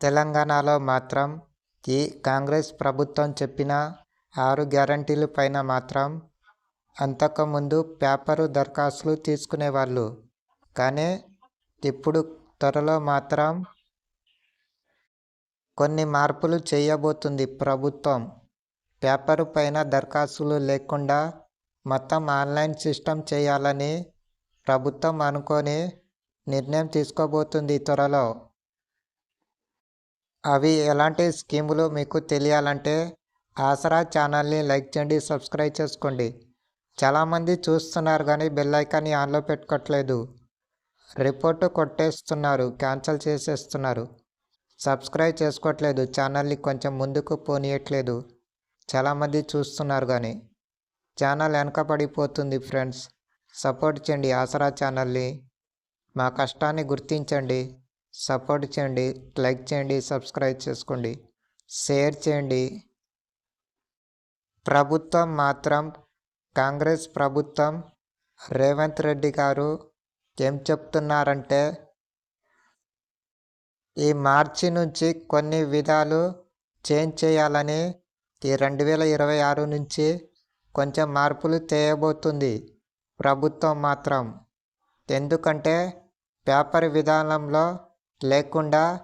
తెలంగాణలో మాత్రం ఈ కాంగ్రెస్ ప్రభుత్వం చెప్పిన ఆరు గ్యారంటీల పైన మాత్రం అంతకుముందు పేపరు దరఖాస్తులు తీసుకునేవాళ్ళు. కానీ ఇప్పుడు త్వరలో మాత్రం కొన్ని మార్పులు చేయబోతుంది ప్రభుత్వం. పేపరు పైన దరఖాస్తులు లేకుండా మొత్తం ఆన్లైన్ సిస్టమ్ చేయాలని ప్రభుత్వం అనుకొని నిర్ణయం తీసుకోబోతుంది త్వరలో. అవి ఎలాంటి స్కీములు మీకు తెలియాలంటే ఆసరా ఛానల్ని లైక్ చేయండి సబ్స్క్రైబ్ చేసుకోండి. చాలామంది చూస్తున్నారు కానీ బెల్ ఐకాన్ని ఆన్లో పెట్టుకోవట్లేదు రిపోర్టు కొట్టేస్తున్నారు క్యాన్సిల్ చేసేస్తున్నారు. సబ్స్క్రైబ్ చేసుకోవట్లేదు ఛానల్ని కొంచెం ముందుకు పోనీయట్లేదు. చాలామంది చూస్తున్నారు కానీ ఛానల్ వెనకబడిపోతుంది ఫ్రెండ్స్. సపోర్ట్ చేయండి ఆసరా ఛానల్ని. మా కష్టాన్ని గుర్తించండి. సపోర్ట్ చేయండి లైక్ చేయండి సబ్స్క్రైబ్ చేసుకోండి షేర్ చేయండి. ప్రభుత్వం మాత్రం కాంగ్రెస్ ప్రభుత్వం రేవంత్ రెడ్డి గారు ఏం చెప్తున్నారంటే ఈ మార్చి నుంచి కొన్ని విధాలు చేంజ్ చేయాలని ఈ రెండు వేల ఇరవై ఆరు నుంచి కొంచెం మార్పులు చేయబోతుంది ప్రభుత్వం మాత్రం. ఎందుకంటే పేపర్ విధానంలో లేకుండా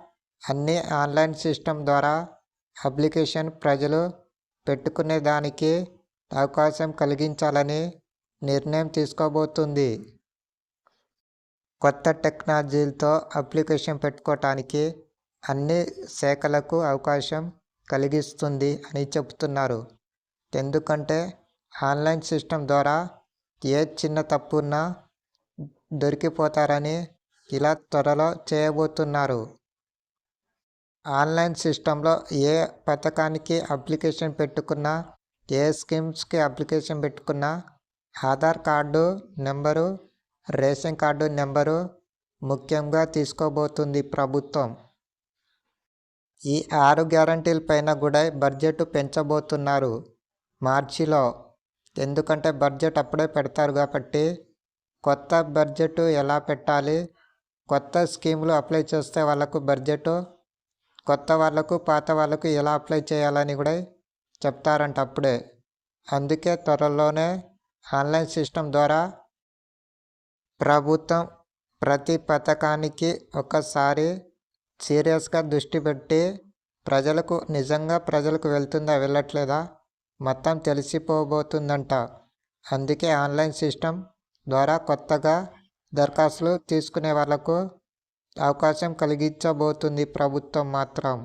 అన్ని ఆన్లైన్ సిస్టమ్ ద్వారా అప్లికేషన్ ప్రజలు పెట్టుకునే దానికి అవకాశం కలిగించాలని నిర్ణయం తీసుకోబోతుంది. కొత్త టెక్నాలజీలతో అప్లికేషన్ పెట్టుకోవటానికి అన్ని శాఖలకు అవకాశం కలిగిస్తుంది అని చెబుతున్నారు. ఎందుకంటే ఆన్లైన్ సిస్టమ్ ద్వారా ఏ చిన్న తప్పున్నా దొరికిపోతారని ఇలా త్వరలో చేయబోతున్నారు. ఆన్లైన్ సిస్టంలో ఏ పథకానికి అప్లికేషన్ పెట్టుకున్నా ఏ స్కీమ్స్కి అప్లికేషన్ పెట్టుకున్నా Aadhaar card number ration card number ముఖ్యంగా తీసుకోబోతుంది ప్రభుత్వం. ఈ ఆరు గ్యారంటీల పైన కూడా బడ్జెట్ పెంచబోతున్నారు మార్చిలో. ఎందుకంటే బడ్జెట్ అప్పుడే పెడతారు కాబట్టి కొత్త బడ్జెట్ ఎలా పెట్టాలి కొత్త స్కీములు అప్లై చేస్తే వాళ్ళకు బడ్జెట్ కొత్త వాళ్ళకు పాత వాళ్ళకు ఎలా అప్లై చేయాలని కూడా చెప్తారంట అప్పుడే. అందుకే త్వరలోనే ఆన్లైన్ సిస్టమ్ ద్వారా ప్రభుత్వం ప్రతి పథకానికి ఒకసారి సీరియస్గా దృష్టి పెట్టి ప్రజలకు నిజంగా ప్రజలకు వెళ్తుందా వెళ్ళట్లేదా మొత్తం తెలిసిపోబోతుందంట. అందుకే ఆన్లైన్ సిస్టమ్ ద్వారా కొత్తగా దరఖాస్తులు తీసుకునే వాళ్ళకు అవకాశం కలిగించబోతుంది ప్రభుత్వం మాత్రం.